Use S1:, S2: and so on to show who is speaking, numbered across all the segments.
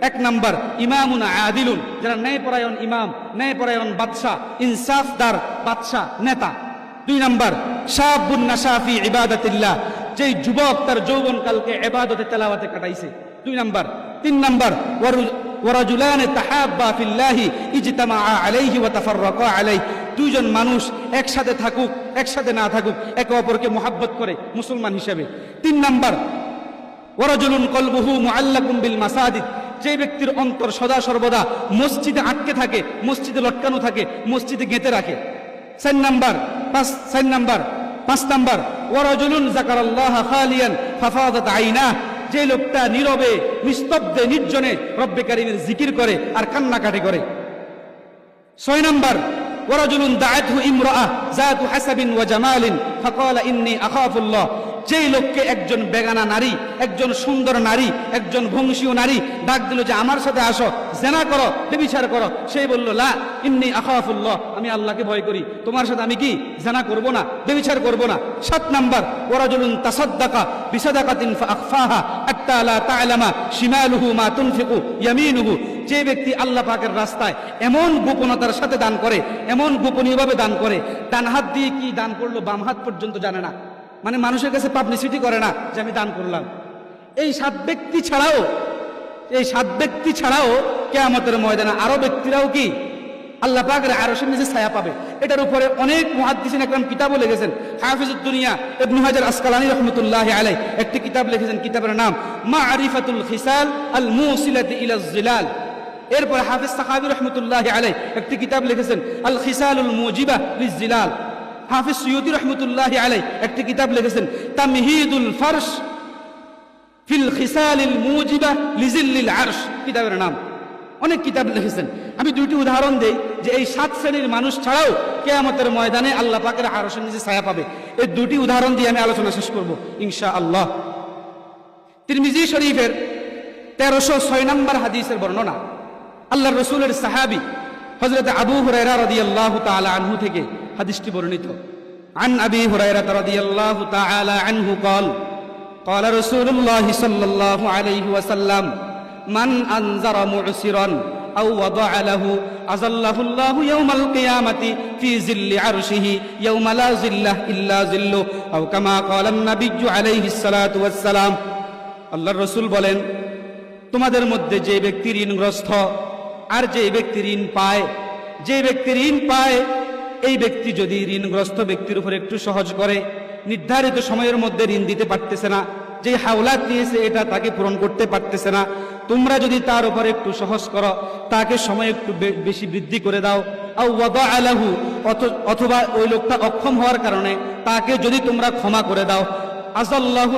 S1: এক নাম্বার, ইমামুন আদিলুন, যারা ন্যায়পরায়ণ ইমাম, ন্যায়পরায়ণ বাদশাহ, ইনসাফদার বাদশাহ, নেতা। দুই নাম্বার, শাহাবুন নাসাফি ইবাদাতিল্লাহ, যেই যুবক তার যৌবনকালকে এবাদতে, তেলাওয়াতে কাটাইছে। দুই নাম্বার, তিন নাম্বার, ওয়ারু- ওয়ারাজুলানে তাহাব্বা ফিল্লাহি ইজতামা আলাইহি ওয়া তাফাররাকা আলাইহি। দুইজন মানুষ একসাথে থাকুক, একসাথে না থাকুক, একে অপরকে মোহাব্বত করে, মুসলমান হিসেবে। তিন নাম্বার যে ব্যক্তির অন্তর সদা সর্বদা মসজিদে আটকে থাকে, মসজিদে লটকানো থাকে, মসজিদে গেঁথে রাখে। যে লোকটা নীরবে, নিস্তব্ধে, নির্জনে রব্বে জিকির করে আর কান্নাকাটি করে। ছয় নম্বর ওরাজুলুন দাআতহু ইমরাআ যাতু হাসাবিন ওয়া জামালিন, ফাকালা ইন্নী আখাফুল্লাহ। যেই লোককে একজন বেগানা নারী, একজন সুন্দর নারী, একজন ভংশীয় নারী ডাক দিল যে, আমার সাথে আসো, জেনা করো, বেবিচার করো। সেই বলল, লা, ইন্নী আখাফুল্লাহ, আমি আল্লাহকে ভয় করি। তোমার সাথে আমি কি জেনা করব না, বেবিচার করব না? সাত নাম্বার ওরাজুলুন তাসাদ্দাকা বিসাদাকাতিন শিমালুহু মা তুনফিকু ইয়ামিনুহু। যে ব্যক্তি আল্লাহ পাকের রাস্তায় এমন গোপনতার সাথে দান করে, এমন গোপনীয়ভাবে দান করে, ডান হাত দিয়ে কি দান করল বাম হাত পর্যন্ত জানে না। মানে মানুষের কাছে পাবলিসিটি করে না যে আমি দান করলাম। এই সাত ব্যক্তি ছাড়াও, এই সাত ব্যক্তি ছাড়াও কেয়ামতের ময়দানে আরও ব্যক্তিরাও কি? আল্লাহ পাকের নিচে ছায়া পাবে। এটার উপরে অনেক মুহাদ্দিসিন একরাম কিতাবও লিখেছেন। হাফিজুদ দুনিয়া ইবনু হাজার আসকালানি রহমতুল্লাহ আলাই একটি কিতাব লিখেছেন, কিতাবের নাম মা আরিফাতুল খিসাল আল মুসিলাতি ইলা জিলাল এরপর হাফিজ সাহাবি রহমতুল্লাহ আলাই একটি কিতাব লিখেছেন আল খিসালুল মুজিবা লিজিলাল হাফিজ সৈয়দি রহমতুল্লাহ আলাই একটি কিতাব লিখেছেন, তামহিদুল ফারশ ফিল খিসালিল মুজিবা লিজিল্লিল আরশ, কিতাবের নাম। অনেক কিতাব লিখেছেন। আমি দুইটি উদাহরণ দেই, যে এই সাত শ্রেণির মানুষ ছাড়াও কেয়ামতের ময়দানে আল্লাহ পাকের আরশের নিচে ছায়া পাবে। এই দুটি উদাহরণ দিয়ে আমি আলোচনা শেষ করব ইনশা আল্লাহ তিরমিজি শরীফের তেরোশো ছয় নম্বর হাদিসের বর্ণনা। আল্লাহ রসুলের সাহাবি হজরত আবু হুরায়রা রাদিয়াল্লাহু তাআলা আনহু থেকে হাদিসটি বর্ণিত عن أبي هريرة رضي الله تعالى عنه قال قال رسول الله صلى الله عليه وسلم من أنذر معسرا أو وضع له أظله الله يوم القيامة في ظل عرشه يوم لا ظله إلا ظله أو كما قال النبي عليه الصلاة والسلام আল্লাহ রসুল বলেন তোমাদের মধ্যে যে ব্যক্তি ঋণগ্রস্ত আর যে ব্যক্তি ঋণ পায় যে ব্যক্তি ঋণ পায় এই ব্যক্তি যদি ঋণগ্রস্ত ব্যক্তির উপর একটু সহজ করে, নির্ধারিত সময়ের মধ্যে ঋণ দিতে পারতেছে না, যে হাওলাত দিয়েছে এটা তাকে পূরণ করতে পারতেছে না, তোমরা যদি তার উপর একটু সহজ করো, তাকে সময় একটু বেশি বৃদ্ধি করে দাও। আলাহু অথবা ওই লোকটা অক্ষম হওয়ার কারণে তাকে যদি তোমরা ক্ষমা করে দাও। আল্লাহ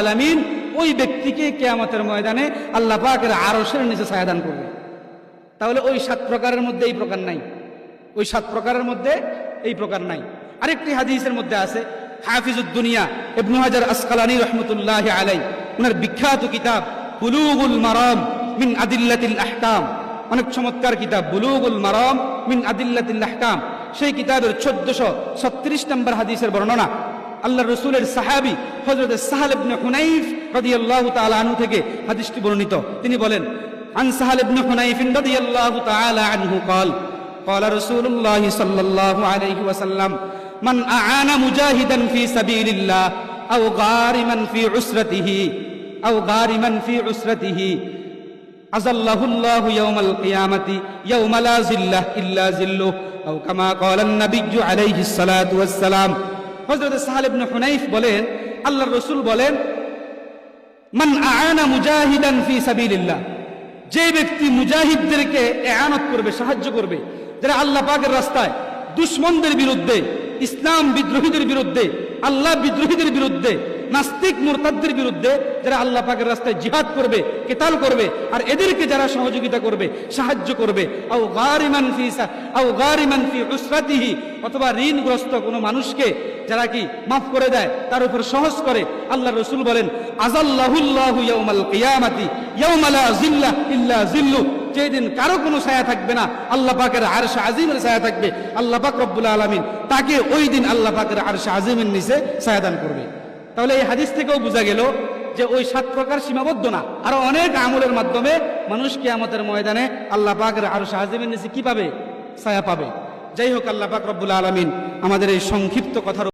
S1: আলামিন ওই ব্যক্তিকে কেয়ামতের ময়দানে আল্লাহ পাকের আরশের নিচে ছায়াদান করবে। তাহলে ওই সাত প্রকারের মধ্যে এই প্রকার নাই। ওই সাত প্রকারের মধ্যে এই প্রকার নাই। আরেকটি হাদিসের মধ্যে আছে, হাফিজুদ দুনিয়া, ইবনু হাজার আসকালানি রহমতুল্লাহ আলাই ওনার বিখ্যাত কিতাব, বুলুগুল মারাম মিন আদিল্লাতিল আহকাম। অনেক চমৎকার কিতাব, বুলুগুল মারাম মিন আদিল্লাতিল আহকাম। সেই কিতাবের চোদ্দশো ছত্রিশ নম্বর হাদিসের বর্ণনা। আল্লাহ রসুলের সাহাবি হজরত সাহাল ইবনে হুনাইফ রাদিয়াল্লাহু তাআলা আনহু থেকে হাদিসটি বর্ণিত তিনি বলেন عن سهل بن حنيف رضي الله تعالى عنه قال قال رسول الله صلى الله عليه وسلم من أعان مجاهدا في سبيل الله أو غارما في عسرته أو غارما في عسرته أظله الله يوم القيامة يوم لا زلة إلا زله أو كما قال النبي عليه الصلاة والسلام হজরত সাহাল ইবনে হুনাইফ বলেন আল্লাহর রসুল বলেন মান আনা মুজাহিদান ফি সাবিলিল্লাহ। যে ব্যক্তি মুজাহিদদেরকে এআনত করবে, সাহায্য করবে, যারা আল্লাহ পাকের রাস্তায় দুশ্মনদের বিরুদ্ধে, ইসলাম বিদ্রোহীদের বিরুদ্ধে, আল্লাহ বিদ্রোহীদের বিরুদ্ধে, নাস্তিক মুরতাদদের বিরুদ্ধে যারা আল্লাহ পাকের রাস্তায় জিহাদ করবে, কেতাল করবে, আর এদেরকে যারা সহযোগিতা করবে, সাহায্য করবে, আও গারিমান ফি আও গারিমান ফি উসরাতিহি, অথবা ঋণগ্রস্ত কোনো মানুষকে যারা কি মাফ করে দেয়, তার উপর সহজ করে, আল্লাহ রসুল বলেন যেই কারও কোনো ছায়া থাকবে না, আল্লাহ পাকের আরশ আজিমের ছায়া থাকবে। আল্লাহ পাক রব্বুল তাকে ওই দিন আল্লাহ পাকের আরশ আজিমের নিচে করবে। তাহলে এই হাদিস থেকেও বোঝা গেল যে ওই সাত প্রকার সীমাবদ্ধ না। আরও অনেক আমলের মাধ্যমে মানুষ কিয়ামতের ময়দানে আল্লাহ পাকের আরশ আজিমের নিচে কি পাবে? ছায়া পাবে। যাই হোক, আল্লাহ পাক রব্বুল আলমিন আমাদের এই সংক্ষিপ্ত কথার